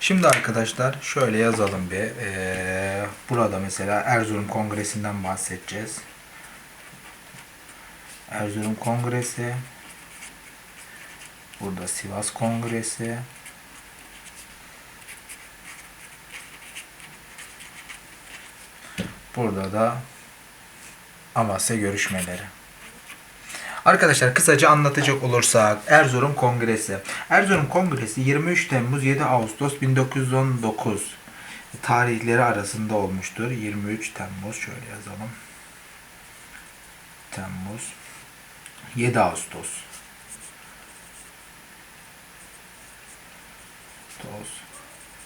Şimdi arkadaşlar şöyle yazalım bir. Ee, burada mesela Erzurum Kongresi'nden bahsedeceğiz. Erzurum Kongresi. Burada Sivas Kongresi. Burada da Amasya görüşmeleri. Arkadaşlar kısaca anlatacak olursak Erzurum Kongresi. Erzurum Kongresi 23 Temmuz 7 Ağustos 1919 tarihleri arasında olmuştur. 23 Temmuz şöyle yazalım. Temmuz 7 Ağustos. Ağustos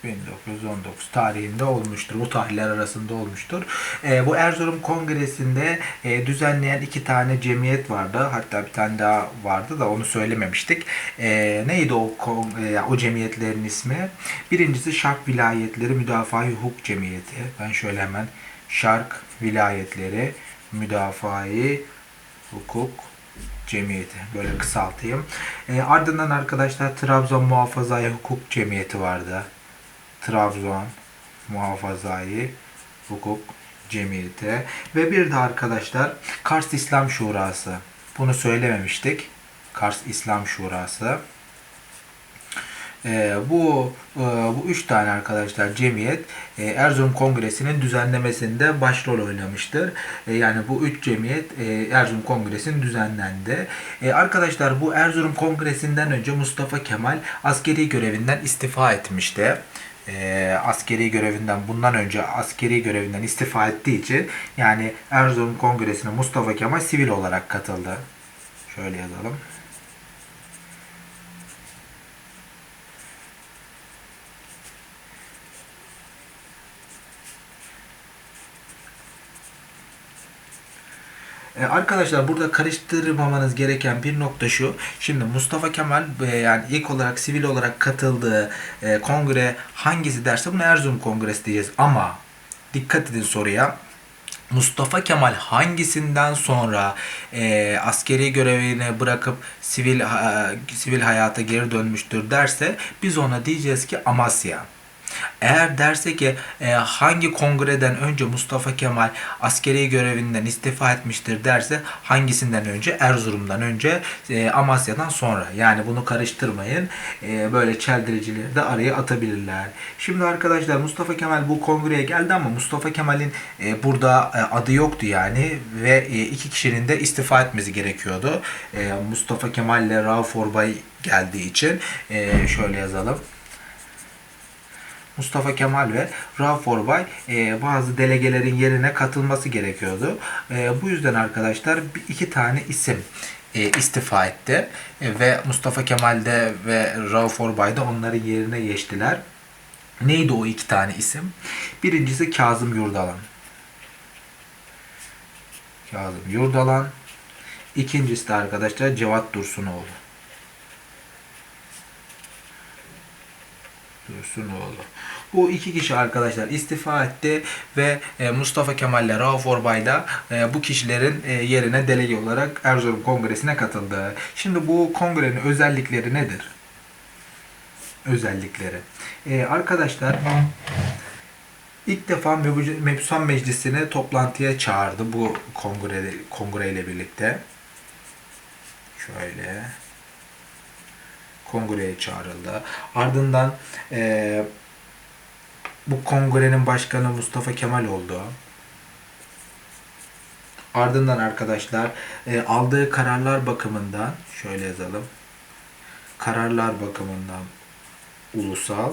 1919 tarihinde olmuştur. Bu tarihler arasında olmuştur. Ee, bu Erzurum Kongresi'nde e, düzenleyen iki tane cemiyet vardı. Hatta bir tane daha vardı da onu söylememiştik. Ee, neydi o kon- e, o cemiyetlerin ismi? Birincisi Şark Vilayetleri Müdafaa Hukuk Cemiyeti. Ben şöyle hemen Şark Vilayetleri Müdafaa Hukuk Cemiyeti. Böyle kısaltayım. E, ardından arkadaşlar Trabzon Muhafazai Hukuk Cemiyeti vardı. Trabzon Muhafazai Hukuk Cemiyeti. Ve bir de arkadaşlar Kars İslam Şurası. Bunu söylememiştik. Kars İslam Şurası. Ee, bu e, bu üç tane arkadaşlar cemiyet e, Erzurum Kongresi'nin düzenlemesinde başrol oynamıştır. E, yani bu üç cemiyet e, Erzurum Kongresi'nin düzenlendi. E, arkadaşlar bu Erzurum Kongresi'nden önce Mustafa Kemal askeri görevinden istifa etmişti. E, askeri görevinden bundan önce askeri görevinden istifa ettiği için yani Erzurum Kongresi'ne Mustafa Kemal sivil olarak katıldı. Şöyle yazalım. E, Arkadaşlar burada karıştırmamanız gereken bir nokta şu. Şimdi Mustafa Kemal e, yani ilk olarak sivil olarak katıldığı e, kongre hangisi derse bunu Erzurum Kongresi diyeceğiz. Ama dikkat edin soruya. Mustafa Kemal hangisinden sonra e, askeri görevini bırakıp sivil ha- sivil hayata geri dönmüştür derse biz ona diyeceğiz ki Amasya. Eğer derse ki e, hangi kongreden önce Mustafa Kemal askeri görevinden istifa etmiştir derse hangisinden önce Erzurum'dan önce e, Amasya'dan sonra yani bunu karıştırmayın E, böyle çeldiricileri de araya atabilirler. Şimdi arkadaşlar Mustafa Kemal bu kongreye geldi ama Mustafa Kemal'in e, burada e, adı yoktu yani ve e, iki kişinin de istifa etmesi gerekiyordu. E, Mustafa Kemal ile Rauf Orbay geldiği için e, şöyle yazalım. Mustafa Kemal ve Rauf Orbay e, bazı delegelerin yerine katılması gerekiyordu. E, bu yüzden arkadaşlar iki tane isim e, istifa etti E, ve Mustafa Kemal de ve Rauf Orbay da onların yerine geçtiler. Neydi o iki tane isim? Birincisi Kazım Yurdalan. Kazım Yurdalan. İkincisi de arkadaşlar Cevat Dursunoğlu. Dursunoğlu. Bu iki kişi arkadaşlar istifa etti ve e, Mustafa Kemal ile Rauf Orbay da e, bu kişilerin e, yerine delege olarak Erzurum Kongresi'ne katıldı. Şimdi bu kongrenin özellikleri nedir? Özellikleri. E, arkadaşlar ilk defa Mebu- Mebusan Meclisi'ni toplantıya çağırdı bu kongre kongreyle birlikte. Şöyle kongreye çağrıldı. Ardından eee, bu kongrenin başkanı Mustafa Kemal oldu. Ardından arkadaşlar eee, aldığı kararlar bakımından şöyle yazalım. Kararlar bakımından ulusal,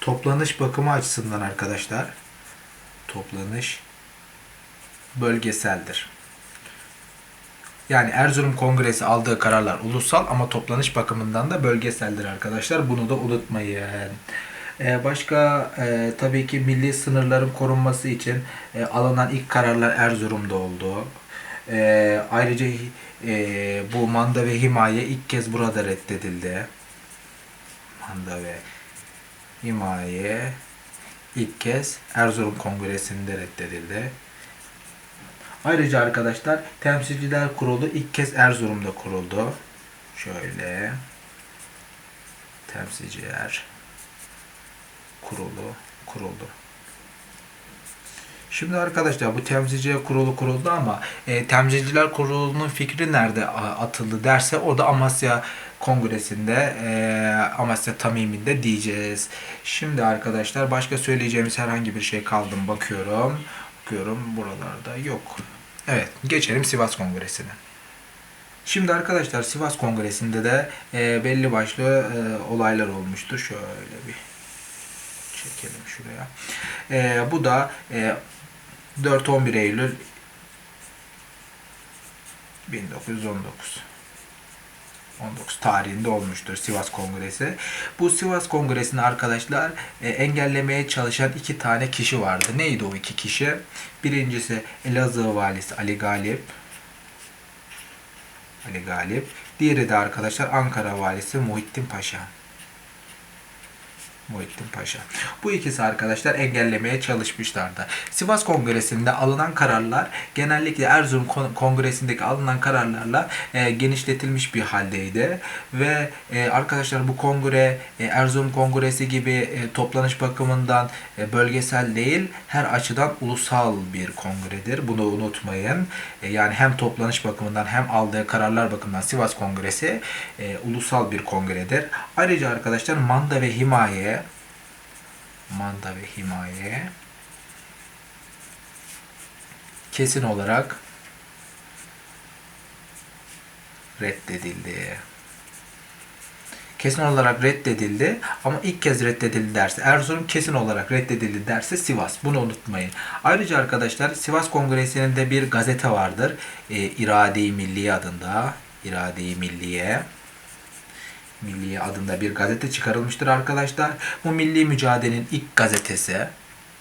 toplanış bakımı açısından arkadaşlar toplanış bölgeseldir. Yani Erzurum Kongresi aldığı kararlar ulusal ama toplanış bakımından da bölgeseldir arkadaşlar. Bunu da unutmayın. Ee, başka e, tabii ki milli sınırların korunması için e, alınan ilk kararlar Erzurum'da oldu. E, ayrıca e, bu manda ve himaye ilk kez burada reddedildi. Manda ve himaye ilk kez Erzurum Kongresi'nde reddedildi. Ayrıca arkadaşlar Temsilciler Kurulu ilk kez Erzurum'da kuruldu. Şöyle temsilciler kurulu kuruldu. Şimdi arkadaşlar bu temsilciler kurulu kuruldu ama e, temsilciler kurulunun fikri nerede atıldı derse orada Amasya Kongresi'nde e, Amasya Tamimi'nde diyeceğiz. Şimdi arkadaşlar başka söyleyeceğimiz herhangi bir şey kaldı mı bakıyorum. Bakıyorum buralarda yok. Evet geçelim Sivas Kongresi'ne. Şimdi arkadaşlar Sivas Kongresi'nde de e, belli başlı e, olaylar olmuştu. Şöyle bir çekelim şuraya. E, bu da e, 4-11 Eylül 1919 19 tarihinde olmuştur Sivas Kongresi. Bu Sivas Kongresi'ni arkadaşlar e, engellemeye çalışan iki tane kişi vardı. Neydi o iki kişi? Birincisi Elazığ valisi Ali Galip. Ali Galip. Diğeri de arkadaşlar Ankara valisi Muhittin Paşa. Muhittin Paşa. Bu ikisi arkadaşlar engellemeye çalışmışlardı. Sivas Kongresi'nde alınan kararlar genellikle Erzurum Kon- Kongresi'ndeki alınan kararlarla e, genişletilmiş bir haldeydi. Ve e, arkadaşlar bu kongre e, Erzurum Kongresi gibi e, toplanış bakımından e, bölgesel değil her açıdan ulusal bir kongredir. Bunu unutmayın. E, yani hem toplanış bakımından hem aldığı kararlar bakımından Sivas Kongresi e, ulusal bir kongredir. Ayrıca arkadaşlar manda ve himaye manda ve himaye kesin olarak reddedildi. Kesin olarak reddedildi ama ilk kez reddedildi derse Erzurum kesin olarak reddedildi derse Sivas. Bunu unutmayın. Ayrıca arkadaşlar Sivas Kongresi'nin de bir gazete vardır. E, İrade-i Milliye adında. İrade-i Milliye. Milliye adında bir gazete çıkarılmıştır arkadaşlar. Bu milli mücadelenin ilk gazetesi.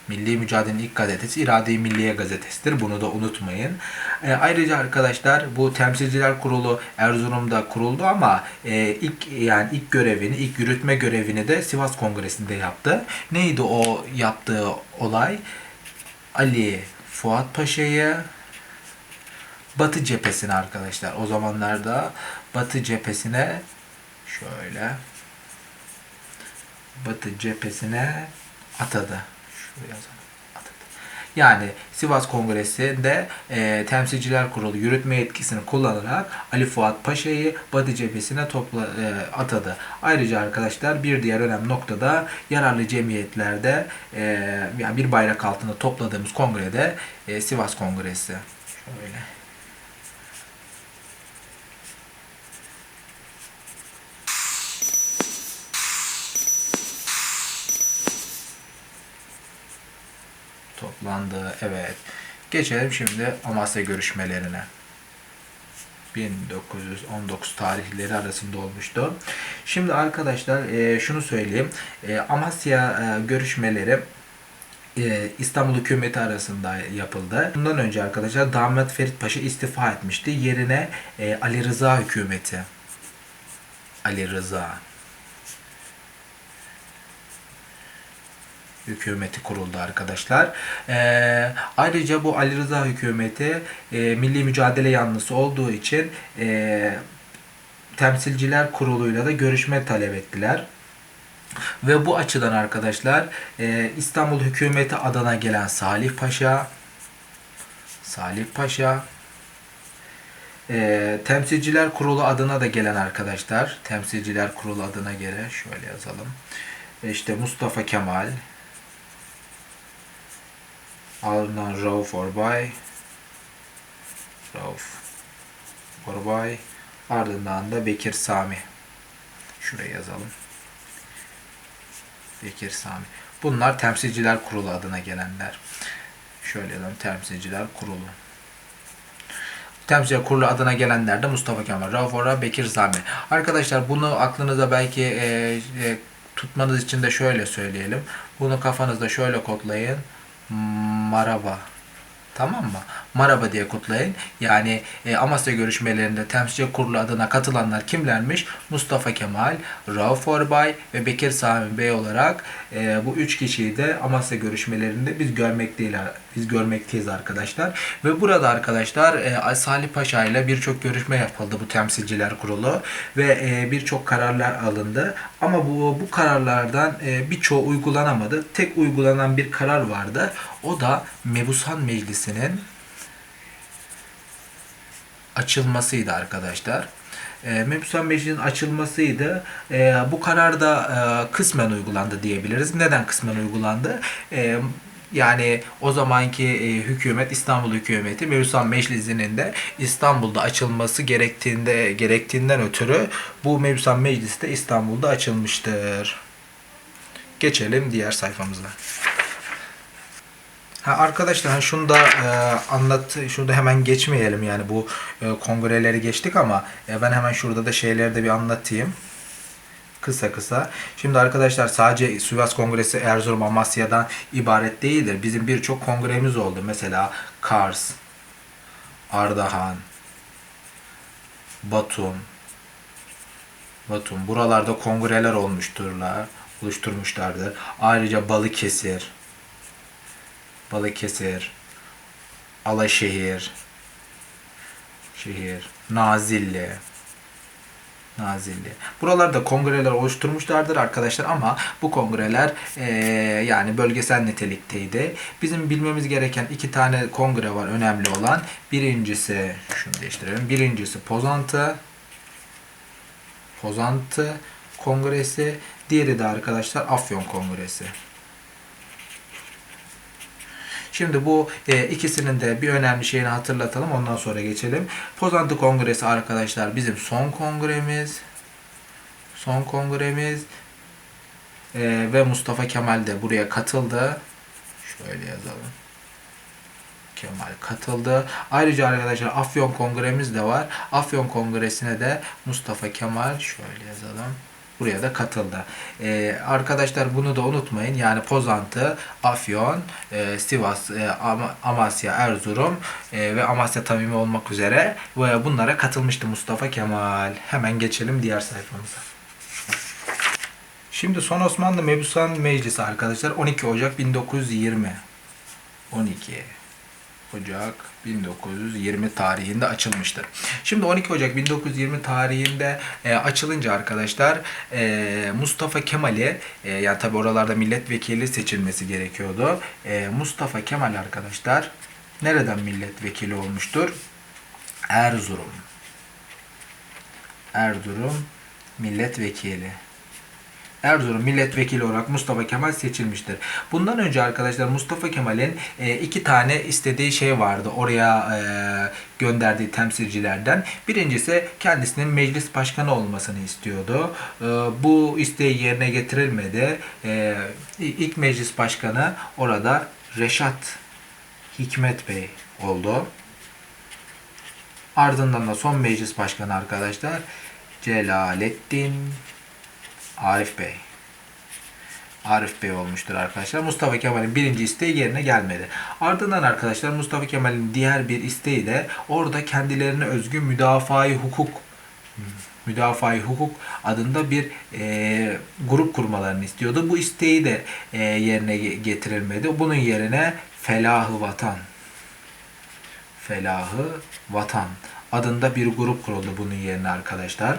Milli Mücadele'nin ilk gazetesi İrade-i Milliye gazetesidir. Bunu da unutmayın. E, ayrıca arkadaşlar bu Temsilciler Kurulu Erzurum'da kuruldu ama e, ilk yani ilk görevini, ilk yürütme görevini de Sivas Kongresi'nde yaptı. Neydi o yaptığı olay? Ali Fuat Paşa'yı Batı cephesine arkadaşlar. O zamanlarda Batı cephesine şöyle Batı cephesine atadı. Şuraya yazalım. Yani Sivas Kongresi'nde e, Temsilciler Kurulu yürütme yetkisini kullanarak Ali Fuat Paşa'yı Batı cephesine topla, e, atadı. Ayrıca arkadaşlar bir diğer önemli noktada yararlı cemiyetlerde e, yani bir bayrak altında topladığımız kongrede e, Sivas Kongresi. Şöyle. Toplandı. Evet. Geçelim şimdi Amasya görüşmelerine. 1919 tarihleri arasında olmuştu. Şimdi arkadaşlar e, şunu söyleyeyim. E, Amasya e, görüşmeleri e, İstanbul hükümeti arasında yapıldı. Bundan önce arkadaşlar Damat Ferit Paşa istifa etmişti. Yerine e, Ali Rıza hükümeti. Ali Rıza hükümeti kuruldu arkadaşlar. Ee, ayrıca bu Ali Rıza hükümeti e, milli mücadele yanlısı olduğu için e, temsilciler kuruluyla da görüşme talep ettiler. Ve bu açıdan arkadaşlar e, İstanbul hükümeti adına gelen Salih Paşa Salih Paşa e, temsilciler kurulu adına da gelen arkadaşlar temsilciler kurulu adına göre şöyle yazalım. E, işte Mustafa Kemal Ardından Rauf Orbay. Rauf Orbay. Ardından da Bekir Sami. Şuraya yazalım. Bekir Sami. Bunlar temsilciler kurulu adına gelenler. Şöyle yazalım. Temsilciler kurulu. Temsilciler kurulu adına gelenler de Mustafa Kemal, Rauf Orbay, Bekir Sami. Arkadaşlar bunu aklınıza belki e, e, tutmanız için de şöyle söyleyelim. Bunu kafanızda şöyle kodlayın. Maraba. Tamam mı? Maraba diye kutlayın. Yani e, Amasya görüşmelerinde temsilci kurulu adına katılanlar kimlermiş? Mustafa Kemal, Rauf Orbay ve Bekir Sami Bey olarak e, bu üç kişiyi de Amasya görüşmelerinde biz görmekteyiz, biz görmekteyiz arkadaşlar. Ve burada arkadaşlar e, Salih Paşa ile birçok görüşme yapıldı bu temsilciler kurulu ve e, birçok kararlar alındı. Ama bu bu kararlardan e, birçoğu uygulanamadı. Tek uygulanan bir karar vardı. O da Mebusan Meclisi'nin açılmasıydı arkadaşlar. E, Meclisi'nin açılmasıydı. E, bu karar da e, kısmen uygulandı diyebiliriz. Neden kısmen uygulandı? E, yani o zamanki hükümet İstanbul hükümeti Mebusan Meclisi'nin de İstanbul'da açılması gerektiğinde gerektiğinden ötürü bu Mebusan Meclisi de İstanbul'da açılmıştır. Geçelim diğer sayfamıza. Ha arkadaşlar hani şunu da e, anlat, şunu da hemen geçmeyelim yani bu e, kongreleri geçtik ama e, ben hemen şurada da şeyleri de bir anlatayım. Kısa kısa. Şimdi arkadaşlar sadece Sivas Kongresi Erzurum Amasya'dan ibaret değildir. Bizim birçok kongremiz oldu. Mesela Kars, Ardahan, Batum, Batum. Buralarda kongreler olmuşturlar, oluşturmuşlardır. Ayrıca Balıkesir, Balıkesir, Alaşehir, şehir, Nazilli, Nazilli. Buralarda kongreler oluşturmuşlardır arkadaşlar ama bu kongreler eee, yani bölgesel nitelikteydi. Bizim bilmemiz gereken iki tane kongre var önemli olan. Birincisi, şunu değiştirelim. Birincisi Pozantı, Pozantı Kongresi. Diğeri de arkadaşlar Afyon Kongresi. Şimdi bu e, ikisinin de bir önemli şeyini hatırlatalım. Ondan sonra geçelim. Pozantı Kongresi arkadaşlar bizim son kongremiz. Son kongremiz. E, ve Mustafa Kemal de buraya katıldı. Şöyle yazalım. Kemal katıldı. Ayrıca arkadaşlar Afyon Kongremiz de var. Afyon Kongresi'ne de Mustafa Kemal şöyle yazalım. Buraya da katıldı. Ee, arkadaşlar bunu da unutmayın. Yani Pozantı, Afyon, e, Sivas, e, Am- Amasya, Erzurum e, ve Amasya Tamimi olmak üzere ve bunlara katılmıştı Mustafa Kemal. Hemen geçelim diğer sayfamıza. Şimdi Son Osmanlı Mebusan Meclisi arkadaşlar 12 Ocak 1920. 12 Ocak 1920 tarihinde açılmıştır. Şimdi 12 Ocak 1920 tarihinde e, açılınca arkadaşlar e, Mustafa Kemal'i e, yani tabi oralarda milletvekili seçilmesi gerekiyordu. E, Mustafa Kemal arkadaşlar nereden milletvekili olmuştur? Erzurum. Erzurum milletvekili. Erzurum milletvekili olarak Mustafa Kemal seçilmiştir. Bundan önce arkadaşlar Mustafa Kemal'in e, iki tane istediği şey vardı oraya e, gönderdiği temsilcilerden. Birincisi kendisinin meclis başkanı olmasını istiyordu. E, bu isteği yerine getirilmedi. E, ilk meclis başkanı orada Reşat Hikmet Bey oldu. Ardından da son meclis başkanı arkadaşlar Celalettin Arif Bey. Arif Bey olmuştur arkadaşlar. Mustafa Kemal'in birinci isteği yerine gelmedi. Ardından arkadaşlar Mustafa Kemal'in diğer bir isteği de orada kendilerine özgü müdafaa-i hukuk müdafaa-i hukuk adında bir e, grup kurmalarını istiyordu. Bu isteği de e, yerine ge- getirilmedi. Bunun yerine Felahı Vatan Felahı Vatan adında bir grup kuruldu bunun yerine arkadaşlar.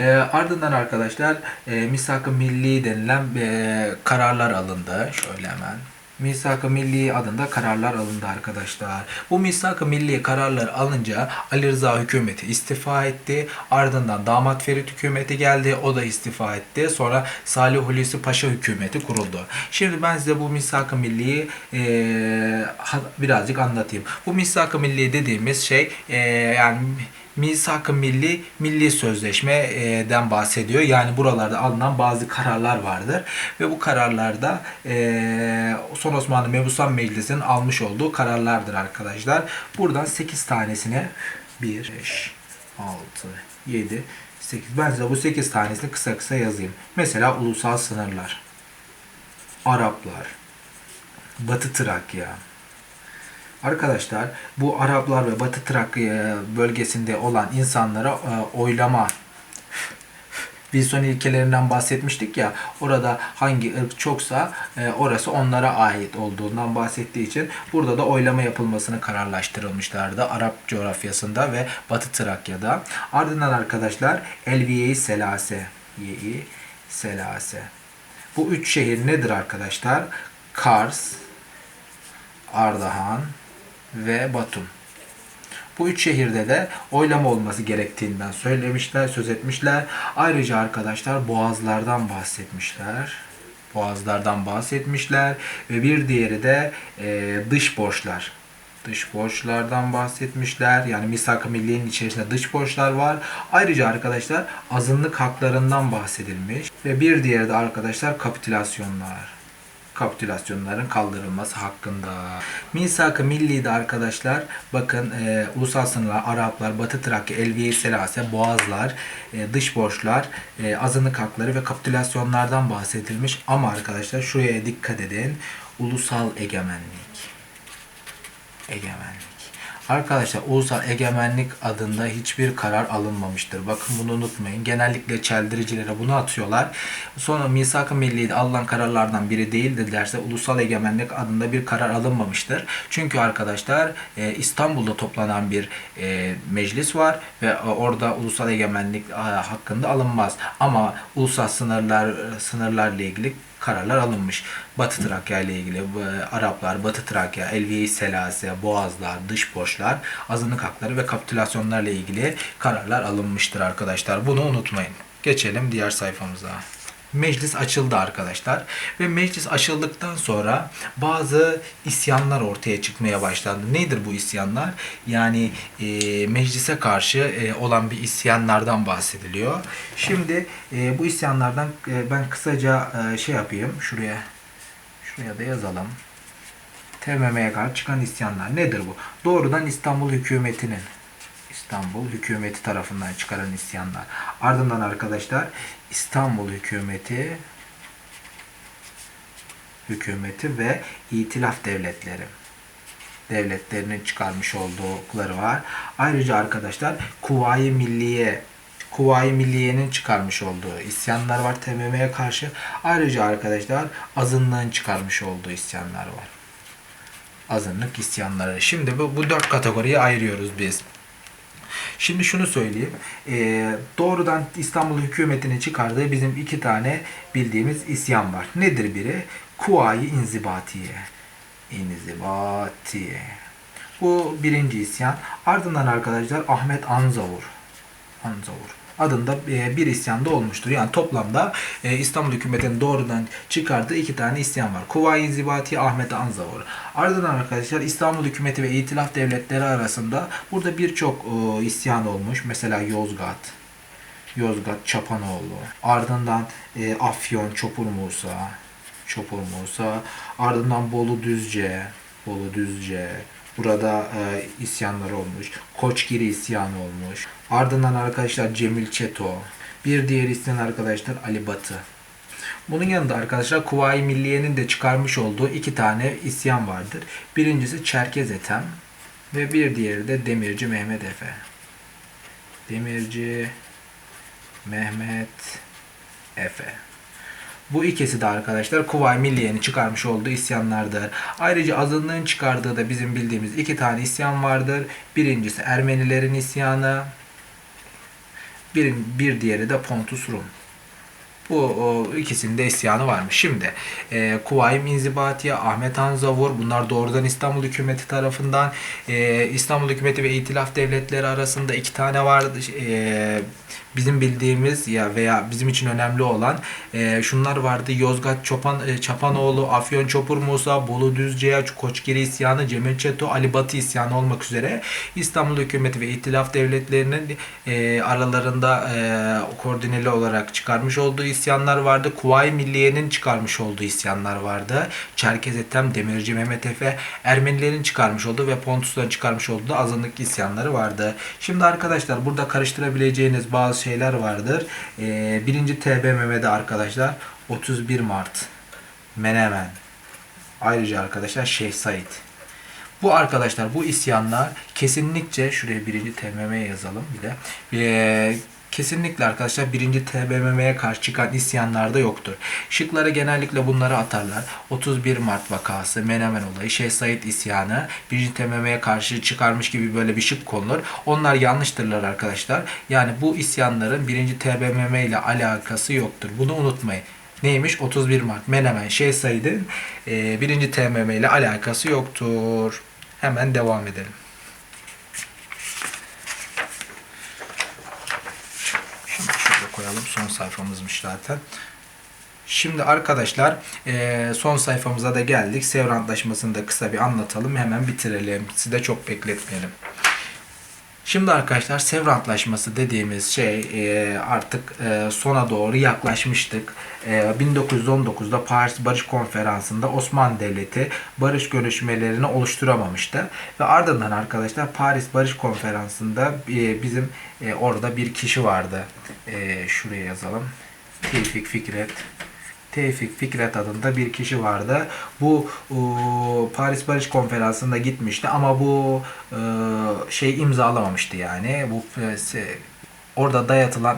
E, ardından arkadaşlar e, Misak-ı Milli denilen e, kararlar alındı. Şöyle hemen. Misak-ı Milli adında kararlar alındı arkadaşlar. Bu Misak-ı Milli kararlar alınca Ali Rıza hükümeti istifa etti. Ardından Damat Ferit hükümeti geldi. O da istifa etti. Sonra Salih Hulusi Paşa hükümeti kuruldu. Şimdi ben size bu Misak-ı Milli'yi e, birazcık anlatayım. Bu Misak-ı Milli dediğimiz şey e, yani Misak-ı Milli, Milli Sözleşme'den bahsediyor. Yani buralarda alınan bazı kararlar vardır. Ve bu kararlarda eee, Son Osmanlı Mebusan Meclisi'nin almış olduğu kararlardır arkadaşlar. Buradan 8 tanesine 1, 5, 6, 7, 8. Ben size bu 8 tanesini kısa kısa yazayım. Mesela ulusal sınırlar. Araplar. Batı Trakya. Arkadaşlar bu Araplar ve Batı Trakya bölgesinde olan insanlara e, oylama Wilson ilkelerinden bahsetmiştik ya orada hangi ırk çoksa e, orası onlara ait olduğundan bahsettiği için burada da oylama yapılmasını kararlaştırılmışlardı Arap coğrafyasında ve Batı Trakya'da. Ardından arkadaşlar Elviye-i Selase Ye-i Selase. Bu üç şehir nedir arkadaşlar? Kars, Ardahan ve Batum. Bu üç şehirde de oylama olması gerektiğinden söylemişler, söz etmişler. Ayrıca arkadaşlar boğazlardan bahsetmişler. Boğazlardan bahsetmişler ve bir diğeri de e, dış borçlar. Dış borçlardan bahsetmişler. Yani misak-ı milliyenin içerisinde dış borçlar var. Ayrıca arkadaşlar azınlık haklarından bahsedilmiş. Ve bir diğeri de arkadaşlar kapitülasyonlar kapitülasyonların kaldırılması hakkında. Misak-ı Milli'de arkadaşlar bakın e, ulusal sınırlar, Araplar, Batı Trakya, Elviye Selase, Boğazlar, e, dış borçlar, e, azınlık hakları ve kapitülasyonlardan bahsedilmiş. Ama arkadaşlar şuraya dikkat edin. Ulusal egemenlik. Egemenlik. Arkadaşlar ulusal egemenlik adında hiçbir karar alınmamıştır. Bakın bunu unutmayın. Genellikle çeldiricilere bunu atıyorlar. Sonra misak-ı milli'de alınan kararlardan biri değildir derse ulusal egemenlik adında bir karar alınmamıştır. Çünkü arkadaşlar e, İstanbul'da toplanan bir e, meclis var ve e, orada ulusal egemenlik e, hakkında alınmaz. Ama ulusal sınırlar sınırlarla ilgili kararlar alınmış. Batı Trakya ile ilgili e, Araplar, Batı Trakya, Elviye Selase, Boğazlar, dış borçlar, azınlık hakları ve kapitülasyonlarla ilgili kararlar alınmıştır arkadaşlar. Bunu unutmayın. Geçelim diğer sayfamıza. Meclis açıldı arkadaşlar ve meclis açıldıktan sonra bazı isyanlar ortaya çıkmaya başlandı. Nedir bu isyanlar? Yani e, meclise karşı e, olan bir isyanlardan bahsediliyor. Şimdi e, bu isyanlardan e, ben kısaca e, şey yapayım. Şuraya şuraya da yazalım. TMM'ye karşı çıkan isyanlar nedir bu? Doğrudan İstanbul hükümetinin İstanbul hükümeti tarafından çıkaran isyanlar. Ardından arkadaşlar İstanbul hükümeti hükümeti ve itilaf devletleri devletlerinin çıkarmış oldukları var. Ayrıca arkadaşlar Kuvayi Milliye Kuvayi Milliye'nin çıkarmış olduğu isyanlar var TMM'ye karşı. Ayrıca arkadaşlar azınlığın çıkarmış olduğu isyanlar var. Azınlık isyanları. Şimdi bu, bu dört kategoriye ayırıyoruz biz. Şimdi şunu söyleyeyim. E, doğrudan İstanbul hükümetinin çıkardığı bizim iki tane bildiğimiz isyan var. Nedir biri? Kuvayi İnzibatiye. İnzibatiye. Bu birinci isyan. Ardından arkadaşlar Ahmet Anzavur. Anzavur adında e, bir isyan da olmuştur. Yani toplamda e, İstanbul hükümetinin doğrudan çıkardığı iki tane isyan var. Kuvayi İnzibati Ahmet Anzavur. Ardından arkadaşlar İstanbul hükümeti ve İtilaf devletleri arasında burada birçok e, isyan olmuş. Mesela Yozgat, Yozgat Çapanoğlu. Ardından Afyon Çopur Musa, Çopur Musa. Ardından Bolu Düzce, Bolu Düzce. Burada e, isyanlar olmuş. Koçgiri isyanı olmuş. Ardından arkadaşlar Cemil Çeto. Bir diğer isyan arkadaşlar Ali Batı. Bunun yanında arkadaşlar Kuvayi Milliye'nin de çıkarmış olduğu iki tane isyan vardır. Birincisi Çerkez Ethem ve bir diğeri de Demirci Mehmet Efe. Demirci Mehmet Efe. Bu ikisi de arkadaşlar Kuvayi Milliye'nin çıkarmış olduğu isyanlardır. Ayrıca azınlığın çıkardığı da bizim bildiğimiz iki tane isyan vardır. Birincisi Ermenilerin isyanı. Bir, bir diğeri de Pontus Rum. Bu o, ikisinde isyanı varmış. Şimdi e, Kuvayim İnzibatiye, Ahmet Han Zavur bunlar doğrudan İstanbul hükümeti tarafından e, İstanbul hükümeti ve İtilaf devletleri arasında iki tane vardı. E, bizim bildiğimiz ya veya bizim için önemli olan e, şunlar vardı. Yozgat Çopan e, Çapanoğlu, Afyon Çopur Musa, Bolu Düzce, Koçgiri isyanı, Cemil Çeto, Ali Batı isyanı olmak üzere İstanbul hükümeti ve İtilaf devletlerinin e, aralarında e, koordineli olarak çıkarmış olduğu isyanlar vardı. Kuvayi Milliye'nin çıkarmış olduğu isyanlar vardı. Çerkez Ethem, Demirci Mehmet Efe, Ermenilerin çıkarmış olduğu ve Pontusların çıkarmış olduğu azınlık isyanları vardı. Şimdi arkadaşlar burada karıştırabileceğiniz bazı şeyler vardır. Ee, birinci TBMM'de arkadaşlar 31 Mart Menemen. Ayrıca arkadaşlar Şeyh Said. Bu arkadaşlar bu isyanlar kesinlikle şuraya birinci TBMM yazalım bir de. Ee, kesinlikle arkadaşlar birinci TBMM'ye karşı çıkan isyanlarda yoktur. Şıklara genellikle bunları atarlar. 31 Mart vakası, Menemen olayı, Şeyh Said isyanı, birinci TBMM'ye karşı çıkarmış gibi böyle bir şık konulur. Onlar yanlıştırlar arkadaşlar. Yani bu isyanların birinci TBMM ile alakası yoktur. Bunu unutmayın. Neymiş? 31 Mart Menemen Şeyh Said'in e, birinci TBMM ile alakası yoktur. Hemen devam edelim. Şimdi koyalım. Son sayfamızmış zaten. Şimdi arkadaşlar e, son sayfamıza da geldik. Sevr Antlaşması'nı da kısa bir anlatalım. Hemen bitirelim. Sizi de çok bekletmeyelim. Şimdi arkadaşlar Sevr Antlaşması dediğimiz şey e, artık e, sona doğru yaklaşmıştık. E, 1919'da Paris Barış Konferansı'nda Osmanlı Devleti barış görüşmelerini oluşturamamıştı. Ve ardından arkadaşlar Paris Barış Konferansı'nda e, bizim e, orada bir kişi vardı. E, şuraya yazalım. Tevfik Fikret. Tevfik Fikret adında bir kişi vardı. Bu o, Paris Barış Konferansı'nda gitmişti ama bu e, şey imzalamamıştı yani. Bu e, orada dayatılan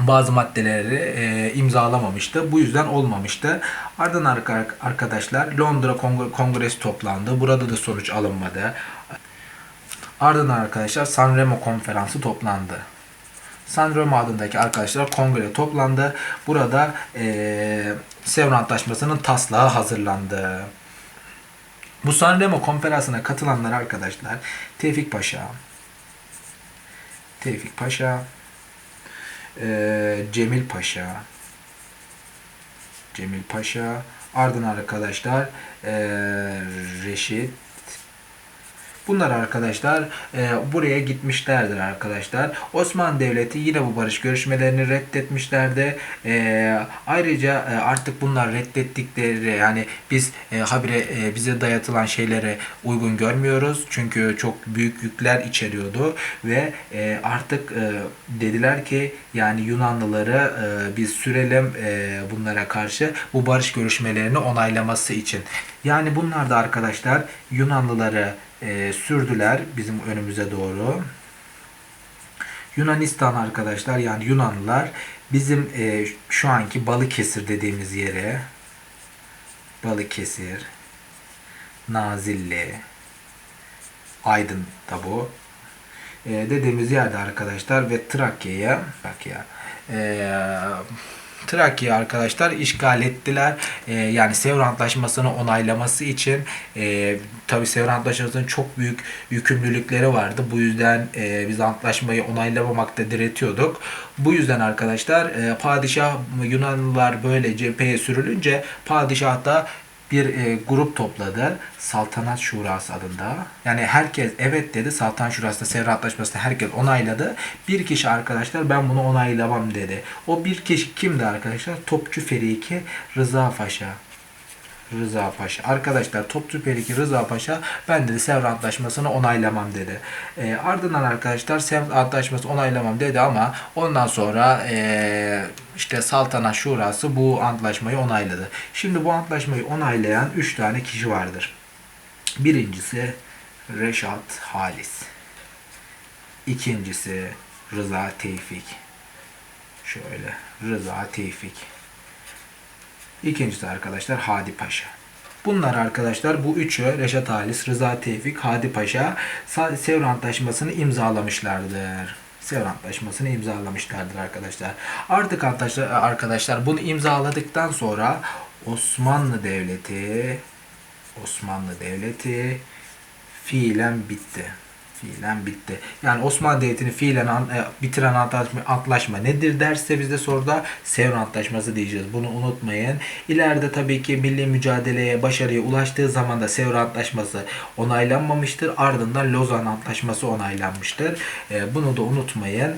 bazı maddeleri e, imzalamamıştı. Bu yüzden olmamıştı. Ardından arka- arkadaşlar Londra Kongre- Kongresi toplandı. Burada da sonuç alınmadı. Ardından arkadaşlar Sanremo konferansı toplandı. Sanremo adındaki arkadaşlar kongre toplandı. Burada eee Sevr Antlaşması'nın taslağı hazırlandı. Bu Sanremo konferansına katılanlar arkadaşlar Tevfik Paşa, Tevfik Paşa, eee, Cemil Paşa, Cemil Paşa, ardından arkadaşlar eee, Reşit, Bunlar arkadaşlar e, buraya gitmişlerdir arkadaşlar. Osmanlı Devleti yine bu barış görüşmelerini reddetmişlerdi. E, ayrıca e, artık bunlar reddettikleri yani biz e, habire e, bize dayatılan şeylere uygun görmüyoruz. Çünkü çok büyük yükler içeriyordu ve e, artık e, dediler ki yani Yunanlıları e, biz sürelim e, bunlara karşı bu barış görüşmelerini onaylaması için. Yani bunlar da arkadaşlar Yunanlıları e, sürdüler bizim önümüze doğru. Yunanistan arkadaşlar yani Yunanlılar bizim e, şu anki Balıkesir dediğimiz yere Balıkesir, Nazilli, Aydın da bu e, dediğimiz yerde arkadaşlar ve Trakya'ya Trakya e, Trakya arkadaşlar işgal ettiler. E, yani Sevr Antlaşması'nı onaylaması için e, tabi Sevr Antlaşması'nın çok büyük yükümlülükleri vardı. Bu yüzden e, biz antlaşmayı onaylamamakta diretiyorduk. Bu yüzden arkadaşlar e, padişah Yunanlılar böyle cepheye sürülünce padişah da bir e, grup topladı. Saltanat Şurası adında. Yani herkes evet dedi. Saltanat Şurası'nda Sevr Antlaşması'nda herkes onayladı. Bir kişi arkadaşlar ben bunu onaylamam dedi. O bir kişi kimdi arkadaşlar? Topçu Feriki Rıza Paşa. Rıza Paşa. Arkadaşlar Topçu Feriki Rıza Paşa ben dedi Sevr Antlaşması'nı onaylamam dedi. E, ardından arkadaşlar Sevr Antlaşması onaylamam dedi ama ondan sonra e, işte Saltanat Şurası bu antlaşmayı onayladı. Şimdi bu antlaşmayı onaylayan 3 tane kişi vardır. Birincisi Reşat Halis. İkincisi Rıza Tevfik. Şöyle Rıza Tevfik. İkincisi arkadaşlar Hadi Paşa. Bunlar arkadaşlar bu üçü Reşat Halis, Rıza Tevfik, Hadi Paşa Sevr Antlaşması'nı imzalamışlardır. Sevr Antlaşması'nı imzalamışlardır arkadaşlar. Artık arkadaşlar bunu imzaladıktan sonra Osmanlı Devleti Osmanlı Devleti fiilen bitti. Fiilen bitti. Yani Osmanlı Devleti'ni fiilen an- e, bitiren antlaşma, antlaşma nedir derse bizde soruda Sevr Antlaşması diyeceğiz. Bunu unutmayın. İleride tabii ki milli mücadeleye, başarıya ulaştığı zaman da Sevr Antlaşması onaylanmamıştır. Ardından Lozan Antlaşması onaylanmıştır. E, bunu da unutmayın.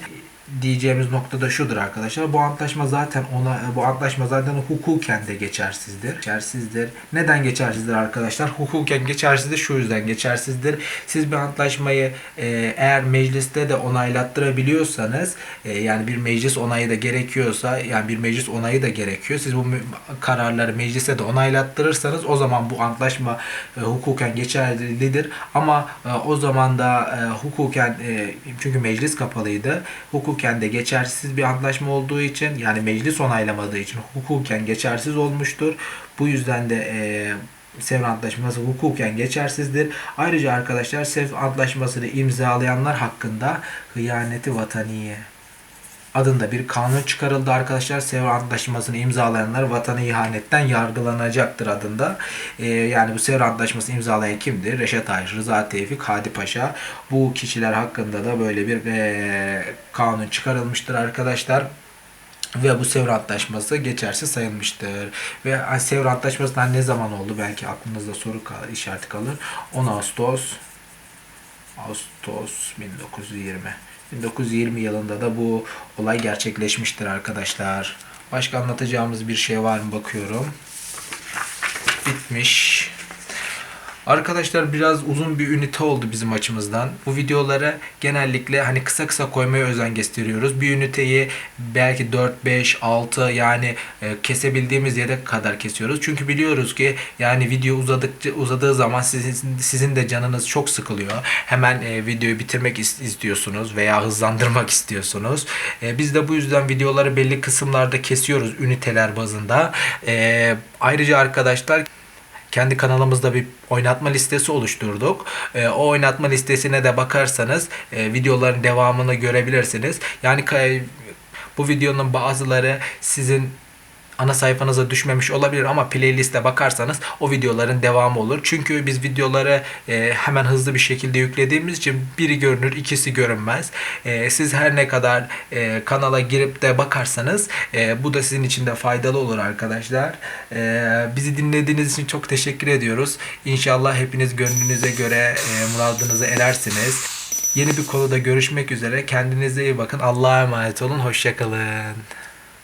Diyeceğimiz nokta da şudur arkadaşlar. Bu antlaşma zaten ona bu antlaşma zaten hukuken de geçersizdir. Geçersizdir. Neden geçersizdir arkadaşlar? Hukuken geçersizdir. Şu yüzden geçersizdir. Siz bir antlaşmayı e, eğer mecliste de onaylattırabiliyorsanız e, yani bir meclis onayı da gerekiyorsa yani bir meclis onayı da gerekiyor. Siz bu kararları meclise de onaylattırırsanız o zaman bu antlaşma e, hukuken geçerlidir. Ama e, o zaman da e, hukuken e, çünkü meclis kapalıydı. Hukuken de geçersiz bir antlaşma olduğu için yani meclis onaylamadığı için hukuken geçersiz olmuştur. Bu yüzden de e, Sevr Antlaşması hukuken geçersizdir. Ayrıca arkadaşlar Sevr Antlaşması'nı imzalayanlar hakkında hıyaneti vataniye adında bir kanun çıkarıldı arkadaşlar. Sevr Antlaşması'nı imzalayanlar vatana ihanetten yargılanacaktır adında. Ee, yani bu Sevr Antlaşması imzalayan kimdir? Reşat Aydın, Rıza Tevfik, Hadi Paşa. Bu kişiler hakkında da böyle bir eee, kanun çıkarılmıştır arkadaşlar. Ve bu Sevr Antlaşması geçersiz sayılmıştır. Ve Sevr Antlaşması'ndan ne zaman oldu? Belki aklınızda soru kalır, işareti kalır. 10 Ağustos Ağustos 1920. 1920 yılında da bu olay gerçekleşmiştir arkadaşlar. Başka anlatacağımız bir şey var mı bakıyorum. Bitmiş. Arkadaşlar biraz uzun bir ünite oldu bizim açımızdan. Bu videoları genellikle hani kısa kısa koymaya özen gösteriyoruz. Bir üniteyi belki 4, 5, 6 yani e, kesebildiğimiz yere kadar kesiyoruz. Çünkü biliyoruz ki yani video uzadıkça uzadığı zaman sizin sizin de canınız çok sıkılıyor. Hemen e, videoyu bitirmek is- istiyorsunuz veya hızlandırmak istiyorsunuz. E, biz de bu yüzden videoları belli kısımlarda kesiyoruz üniteler bazında. Ayrıca arkadaşlar kendi kanalımızda bir oynatma listesi oluşturduk. Ee, o oynatma listesine de bakarsanız e, videoların devamını görebilirsiniz. Yani bu videonun bazıları sizin ana sayfanıza düşmemiş olabilir ama playlist'e bakarsanız o videoların devamı olur. Çünkü biz videoları e, hemen hızlı bir şekilde yüklediğimiz için biri görünür, ikisi görünmez. E, siz her ne kadar e, kanala girip de bakarsanız e, bu da sizin için de faydalı olur arkadaşlar. E, bizi dinlediğiniz için çok teşekkür ediyoruz. İnşallah hepiniz gönlünüze göre e, muradınızı erersiniz. Yeni bir konuda görüşmek üzere. Kendinize iyi bakın. Allah'a emanet olun. Hoşçakalın.